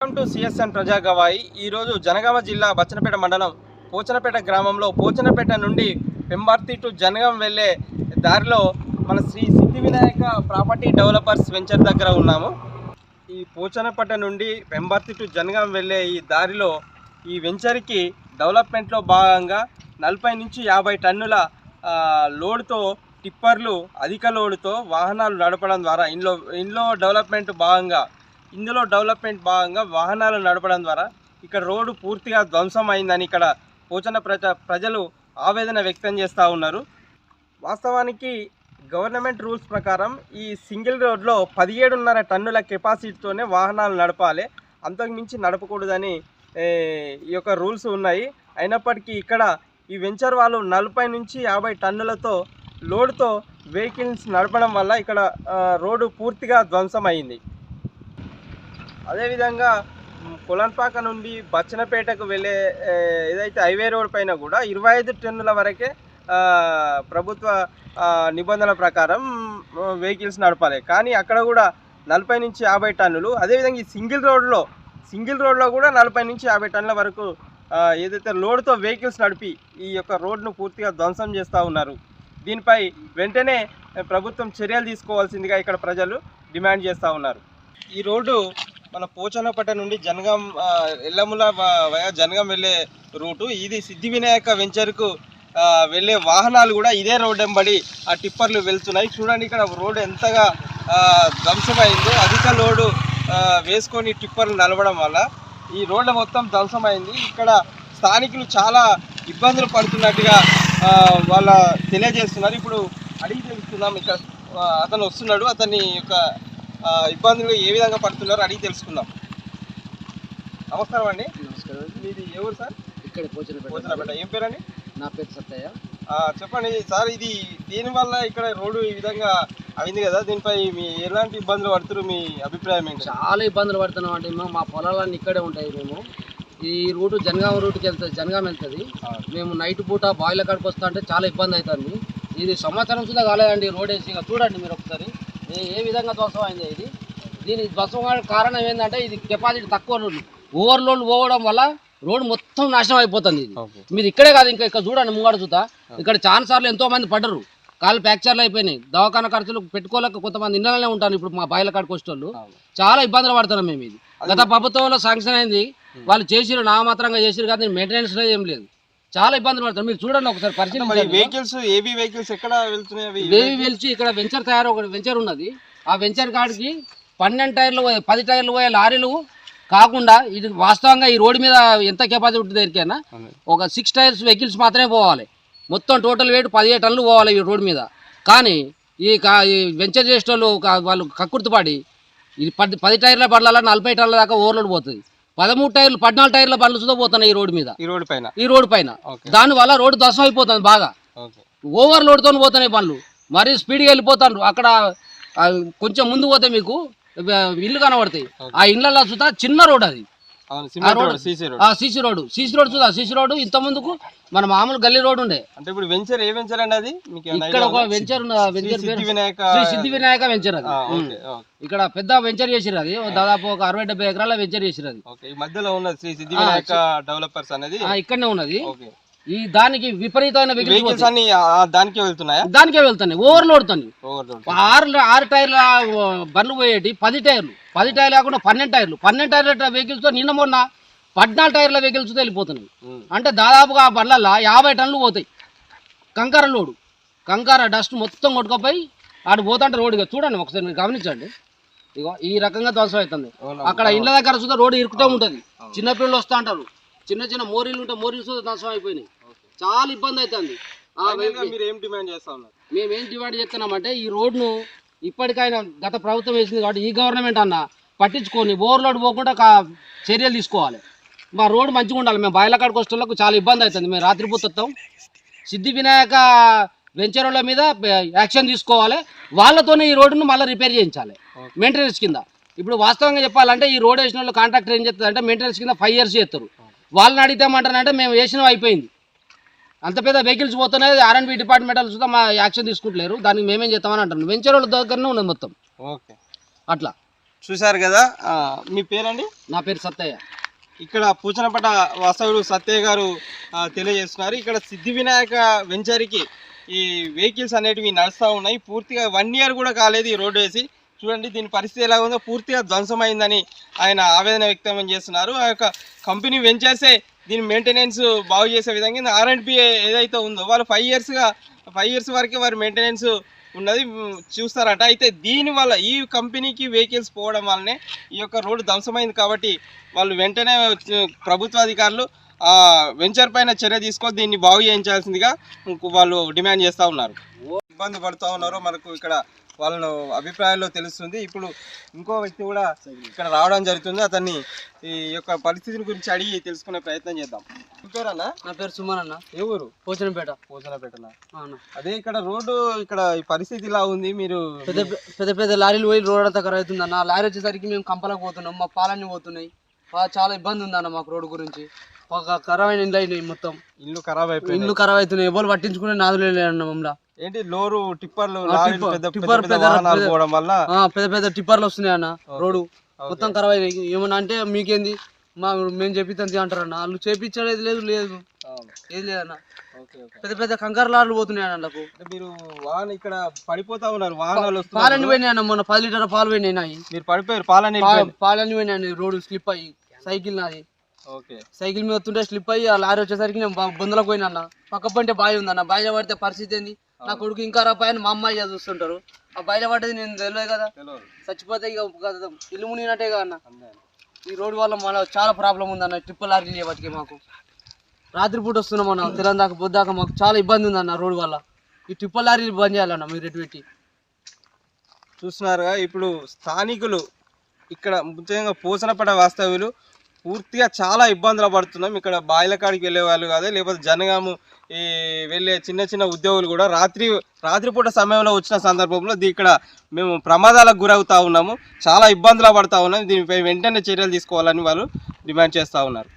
Welcome to CSN ప్రజాగవాయి ఈరోజు జనగామ జిల్లా బచ్చనపేట మండలం పోచనపేట గ్రామంలో పోచనపేట నుండి పెంబర్తి టు జనగాం వెళ్ళే దారిలో మన శ్రీ సిద్ధి వినాయక ప్రాపర్టీ డెవలపర్స్ వెంచర్ దగ్గర ఉన్నాము. ఈ పోచనపేట నుండి పెంబర్తి టు జనగాం వెళ్ళే ఈ దారిలో ఈ వెంచర్కి డెవలప్మెంట్లో భాగంగా నలభై నుంచి యాభై టన్నుల లోడ్తో టిప్పర్లు అధిక లోడుతో వాహనాలు నడపడం ద్వారా ఇందులో ఇందులో డెవలప్మెంట్ భాగంగా ఇందులో డెవలప్మెంట్ భాగంగా వాహనాలు నడపడం ద్వారా ఇక్కడ రోడ్డు పూర్తిగా ధ్వంసం అయిందని ఇక్కడ పోచన ప్రజ ప్రజలు ఆవేదన వ్యక్తం చేస్తూ ఉన్నారు. వాస్తవానికి గవర్నమెంట్ రూల్స్ ప్రకారం ఈ సింగిల్ రోడ్లో పదిహేడున్నర టన్నుల కెపాసిటీతోనే వాహనాలు నడపాలి. అంతకు మించి నడపకూడదని ఈ యొక్క రూల్స్ ఉన్నాయి. అయినప్పటికీ ఇక్కడ ఈ వెంచర్ వాళ్ళు నలభై నుంచి యాభై టన్నులతో లోడ్తో వెహికల్స్ నడపడం వల్ల ఇక్కడ రోడ్డు పూర్తిగా ధ్వంసం అయింది అదేవిధంగా కులన్పాక నుండి బచ్చనపేటకు వెళ్ళే ఏదైతే హైవే రోడ్ పైన కూడా ఇరవై ఐదు టన్నుల వరకే ప్రభుత్వ నిబంధనల ప్రకారం వెహికల్స్ నడపాలి. కానీ అక్కడ కూడా నలభై నుంచి యాభై టన్నులు అదేవిధంగా ఈ సింగిల్ రోడ్లో సింగిల్ రోడ్లో కూడా నలభై నుంచి యాభై టన్నుల వరకు ఏదైతే లోడ్తో వెహికల్స్ నడిపి ఈ యొక్క రోడ్ను పూర్తిగా ధ్వంసం చేస్తూ ఉన్నారు. దీనిపై వెంటనే ప్రభుత్వం చర్యలు తీసుకోవాల్సిందిగా ఇక్కడ ప్రజలు డిమాండ్ చేస్తూ ఉన్నారు. ఈ రోడ్డు మన పోచనపట్ట నుండి జనగాం ఎల్లముల వ- వయా జనగాం వెళ్ళే రూటు. ఇది సిద్ధి వినాయక వెంచర్కు వెళ్ళే వాహనాలు కూడా ఇదే రోడ్ వెంబడి ఆ టిప్పర్లు వెళ్తున్నాయి. చూడండి ఇక్కడ రోడ్డు ఎంతగా ధ్వంసమైందో అధిక లోడు వేసుకొని టిప్పర్లు నడవడం వల్ల ఈ రోడ్డు మొత్తం ధ్వంసమైంది. ఇక్కడ స్థానికులు చాలా ఇబ్బందులు పడుతున్నట్టుగా వాళ్ళ తెలియజేస్తున్నారు. ఇప్పుడు అడిగి తెలుసుకుందాం. ఇక్కడ అతను వస్తున్నాడు. అతని యొక్క ఇబ్బందులు ఏ విధంగా పడుతున్నారో అడిగి తెలుసుకుందాం. నమస్కారం అండి. నమస్కారం మీది ఎవరు సార్? ఇక్కడ పోచనపేట ఏం పేరండి? నా పేరు సత్తయ్య చెప్పండి సార్ ఇది దీనివల్ల ఇక్కడ రోడ్డు ఈ విధంగా అయింది కదా? దీనిపై మీ ఎలాంటి ఇబ్బందులు పడుతున్నారు? మీ అభిప్రాయం ఏంటి? చాలా ఇబ్బందులు పడుతున్నాం అంటే మేము మా పొలాలన్నీ ఇక్కడే ఉంటాయి మేము. ఈ రూటు జనగాం రూట్కి వెళ్తుంది జనగాం వెళ్తుంది. మేము నైట్ పూట బాయిల కాడికి వస్తా అంటే చాలా ఇబ్బంది అవుతుంది. ఇది సంవత్సరం సుధా కాలేదండి రోడ్ వేసి. చూడండి మీరు ఒకసారి. ఏ విధంగా ధ్వంసం అయింది ఇది. దీని ధ్వంసం కారణం ఏంటంటే ఇది కెపాసిటీ తక్కువ రోడ్డు ఓవర్లోడ్ పోవడం వల్ల రోడ్ మొత్తం నాశనం అయిపోతుంది ఇది. మీరు ఇక్కడే కాదు ఇంకా ఇక్కడ చూడండి ముంగడ చూద్దా ఇక్కడ చాలా సార్లు ఎంతో మంది పడ్డరు. కాళ్ళు ఫ్రాక్చర్లు అయిపోయినాయి. దవాఖాన ఖర్చులు పెట్టుకోలేక కొంతమంది ఇళ్ళనే ఉంటారు ఇప్పుడు మా బాయిల కాడికి వచ్చేటోళ్ళు. చాలా ఇబ్బందులు పడుతున్నాం మేము ఇది. గత ప్రభుత్వంలో శాంక్షన్ అయింది. వాళ్ళు చేసిరు నామాత్రంగా చేసిరు కానీ మెయింటెనెన్స్ ఏం లేదు. చాలా ఇబ్బందులు పడుతున్నారు మీరు చూడండి ఒకసారి పరిశీలించండి. వెహికల్స్ ఏవి వెహికల్స్ ఎక్కడ వెళ్తున్నాయి? వెలిచి ఇక్కడ వెంచర్ తయారు ఒక వెంచర్ ఉన్నది. ఆ వెంచర్ కాడికి పన్నెండు టైర్లు పోయే పది టైర్లు పోయే లారీలు కాకుండా ఇది వాస్తవంగా ఈ రోడ్డు మీద ఎంత కెపాసిటీ ఉంటుంది ఎరికైనా ఒక సిక్స్ టైర్స్ వెహికల్స్ మాత్రమే పోవాలి. మొత్తం టోటల్ వెయిట్ పదిహేడు టన్నులు పోవాలి ఈ రోడ్డు మీద. కానీ ఈ కా ఈ వెంచర్ చేసేటోళ్ళు కా- వాళ్ళు కక్కుర్తిపాడి ఇది పది పది టైర్ల బండ్ల నలభై టన్నుల దాకా ఓవర్లోడ్ పోతుంది. పదమూడు టైర్లు పద్నాలుగు టైర్ల బండ్లు సుధా పోతున్నాయి ఈ రోడ్డు మీద. ఈ రోడ్డు పైన? ఈ రోడ్డు పైన. దానివల్ల రోడ్డు దశం అయిపోతుంది బాగా. ఓకే. ఓవర్లోడ్తో పోతున్నాయి బండ్లు. మరీ స్పీడ్గా వెళ్ళిపోతారు అక్కడ ఆ, కొంచెం ముందు పోతే మీకు ఇల్లు కనబడతాయి. ఆ ఇళ్ళల్లో చూద్దా చిన్న రోడ్ అది. CC road. CC road. చూద్దా CC road. ఇంత ముందుకు మన మామూలు గల్లీ రోడ్ ఉండే. అంటే ఇప్పుడు వెంచర్ ఏ వెంచర్ అండి అది? ఇక్కడ ఒక? వెంచర్ వెంచర్ సిద్ధి పేరు వినాయక శ్రీ సిద్ధి వినాయక వెంచర్ అది. ఇక్కడ పెద్ద వెంచర్ చేసిరు అది. దాదాపు ఒక అరవై డెబ్బై ఎకరాల వెంచర్ చేసిరు అది. మధ్యలో ఉన్నది శ్రీ సిద్ధి వినాయక డెవలపర్స్ అనేది. ఇక్కడనే ఉన్నది. ఈ దానికి విపరీతమైన వెహికల్స్ వెహికల్స్ అన్ని దానికే వెళ్తున్నాయా? దానికే వెళ్తున్నాయి. ఓవర్లోడ్ తోని ఆరు ఆరు టైర్ల బండ్లు పోయేటి పది టైర్లు. పది టైర్లు కాకుండా పన్నెండు టైర్లు. పన్నెండు టైర్ల వెహికల్స్తో నిన్న మొన్న పద్నాలుగు టైర్ల వెహికల్స్తో వెళ్ళిపోతున్నాయి. అంటే దాదాపుగా ఆ బండ్లల్లో యాభై టన్నులు పోతాయి. కంకర లోడు. కంకర డస్ట్ మొత్తం కొట్టుకుపోయి ఆడు పోతుంటే రోడ్డుగా చూడండి ఒకసారి మీరు గమనించండి. ఇగో ఈ రకంగా ధ్వంసం అవుతుంది? అక్కడ ఇళ్ళ దగ్గర సుధా రోడ్డు ఇరుకుతూ ఉంటుంది. చిన్నపిల్లలు వస్తూ అంటారు. చిన్న చిన్న మోరీలు ఉంటే మోరీలు సుధా ధ్వంసం అయిపోయినాయి. చాలా ఇబ్బంది అవుతుంది. మీరు ఏం డిమాండ్ చేస్తా ఉన్నారు? మేము ఏం డిమాండ్ చేస్తున్నామంటే ఈ రోడ్ను ఇప్పటికైనా గత ప్రభుత్వం వేసింది కాబట్టి ఈ గవర్నమెంట్ అన్న పట్టించుకొని ఓవర్లోడ్ పోకుండా చర్యలు తీసుకోవాలి. మా రోడ్ మంచిగా ఉండాలి. మేము బాయిలకాడికి వచ్చేళ్ళకు చాలా ఇబ్బంది అవుతుంది. మేము రాత్రిపూట వస్తాం సిద్ధి వినాయక వెంచర్ల మీద యాక్షన్ తీసుకోవాలి. వాళ్ళతోనే ఈ రోడ్డును మళ్ళీ రిపేర్ చేయించాలి. మెయింటెనెన్స్ కింద. ఇప్పుడు వాస్తవంగా చెప్పాలంటే ఈ రోడ్ వేసిన వాళ్ళు కాంట్రాక్టర్ ఏం చేస్తుంది మెయింటెనెన్స్ కింద ఫైవ్ ఇయర్స్ చేస్తారు. వాళ్ళని అడిగితే ఏమంటారంటే మేము వేసినవి అయిపోయింది. అంత పెద్ద వెహికల్స్ పోతున్నాయి. ఆర్ఎండ్బి డిపార్ట్మెంట్ వాళ్ళు సుద్ధా మా యాక్షన్ తీసుకుంటలేరు. దానికి మేమేం చేస్తామని అంటారు వెంచర్ వాళ్ళ దగ్గరనే ఉన్నది మొత్తం. ఓకే. అట్లా. చూశారు కదా? మీ పేరండి? నా పేరు సత్తయ్య ఇక్కడ పూచనపట వాస్తవుడు సత్యయ్య గారు తెలియజేస్తున్నారు. ఇక్కడ సిద్ధి వినాయక వెంచర్కి ఈ వెహికల్స్ అనేటివి నడుస్తూ ఉన్నాయి. పూర్తిగా వన్ ఇయర్ కూడా కాలేదు ఈ రోడ్డు వేసి చూడండి దీని పరిస్థితి ఎలా ఉందో. పూర్తిగా ధ్వంసమైందని ఆయన ఆవేదన వ్యక్తం చేస్తున్నారు. ఆ యొక్క కంపెనీ వెంచర్సే దీని మెయింటెనెన్స్ బాగు చేసే విధంగా ఆర్ అండ్ ఏదైతే ఉందో వాళ్ళు ఫైవ్ ఇయర్స్గా ఫైవ్ ఇయర్స్ వరకే వారి మెయింటెనెన్స్ ఉన్నది చూస్తారట. అయితే దీని వల్ల ఈ కంపెనీకి వెహికల్స్ పోవడం వల్లనే ఈ యొక్క రోడ్డు ధ్వంసమైంది కాబట్టి వాళ్ళు వెంటనే ప్రభుత్వ అధికారులు ఆ వెంచర్ పైన చర్య తీసుకొని దీన్ని బాగు చేయించాల్సిందిగా వాళ్ళు డిమాండ్ చేస్తూ ఉన్నారు. ఇబ్బంది పడుతూ ఉన్నారు. మనకు ఇక్కడ వాళ్ళ అభిప్రాయాల్లో తెలుస్తుంది. ఇప్పుడు ఇంకో వ్యక్తి కూడా ఇక్కడ రావడం జరుగుతుంది. అతన్ని ఈ యొక్క పరిస్థితిని గురించి అడిగి తెలుసుకునే ప్రయత్నం చేద్దాం. ఇంకోరన్నా నా పేరు సుమన్ అన్న. ఏ ఊరు? పోచనపేట. పోచనపేటనా అన్న. అదే ఇక్కడ రోడ్డు ఇక్కడ ఈ పరిస్థితి ఇలా ఉంది. మీరు పెద్ద పెద్ద పెద్ద లారీలు పోయి రోడ్ అంతా ఖరాబ్ అవుతుంది అన్న లారీ వచ్చేసరికి మేము కంపలకు పోతున్నాం. మా పాలన్నీ పోతున్నాయి. చాలా ఇబ్బంది ఉంది అన్న మాకు రోడ్డు గురించి. ఒక ఖరాబ్ అయిన ఇండ్లు అయినాయి మొత్తం. ఇల్లు ఖరాబ్ అయిపోయింది ఇండ్లు ఖరాబ్ అవుతున్నాయి. ఎవరు పట్టించుకునే నాదులే లేదన్న మమ్మల్ని. ఏంటి లోరు టిప్పర్లు టిప్పర్- పెద్ద పెద్ద పోవడం వల్ల టిప్పర్లు వస్తున్నాయి అన్న రోడ్డు. మొత్తం ఖరాబ్ అయినాయి ఏమన్నా అంటే మీకేంది? మా మేము చెప్పిద్దంతే అంటారన్న వాళ్ళు చేపించలేదు లేదు లేదు. ఏది లేదన్న పెద్ద పెద్ద కంకర లారీలు పోతున్నాయి అన్న అంటే మీరు వాహన ఇక్కడ పడిపోతా ఉన్నారు. వాహనాలు వస్తున్నారు పోయినాయి అన్న మొన్న పది లీటర్ పాలు పోయినాయి నాయి. మీరు పడిపోయారు. పాలని పా- పాలన్నీ పోయినాయి రోడ్డు స్లిప్ అయ్యి. సైకిల్ నాది. ఓకే. సైకిల్ మీద వస్తుంటే స్లిప్ అయ్యి ఆ లారీ వచ్చేసరికి నేను బొందలకు పోయినా అన్న. పక్క పంటే బావి ఉందన్న. బాయిలో పడితే పరిస్థితి ఏంది? నా కొడుకు ఇంకా రాపాయని మా అమ్మాయి చూస్తుంటారు. ఆ బాయిలో పడ్డది నేను తెలియదు కదా. చచ్చిపోతే ఇక ఇల్లు మునిగినట్టే కదా అన్న. ఈ రోడ్డు వల్ల మన చాలా ప్రాబ్లం ఉందన్న ట్రిపుల్ లారీ చేయబట్టి మాకు. రాత్రిపూట వస్తున్నాం అన్న తెలంగాణ దాకా పొద్దాక మాకు చాలా ఇబ్బంది ఉందన్న రోడ్డు వల్ల. ఈ ట్రిపుల్ లారీ బంద్ చేయాలన్న మీరు ఎటు పెట్టి? చూస్తున్నారుగా ఇప్పుడు స్థానికులు ఇక్కడ ముఖ్యంగా పూసనపడ వాస్తవ్యులు పూర్తిగా చాలా ఇబ్బందులు పడుతున్నాం. ఇక్కడ బాయిల కాడికి వెళ్ళే వాళ్ళు కాదు లేకపోతే జనగాము ఈ వెళ్ళే చిన్న చిన్న ఉద్యోగులు కూడా రాత్రి రాత్రిపూట సమయంలో వచ్చిన సందర్భంలో ఇక్కడ మేము ప్రమాదాలకు గురవుతూ ఉన్నాము. చాలా ఇబ్బందులు పడుతూ ఉన్నాం. దీనిపై వెంటనే చర్యలు తీసుకోవాలని వాళ్ళు డిమాండ్ చేస్తూ ఉన్నారు.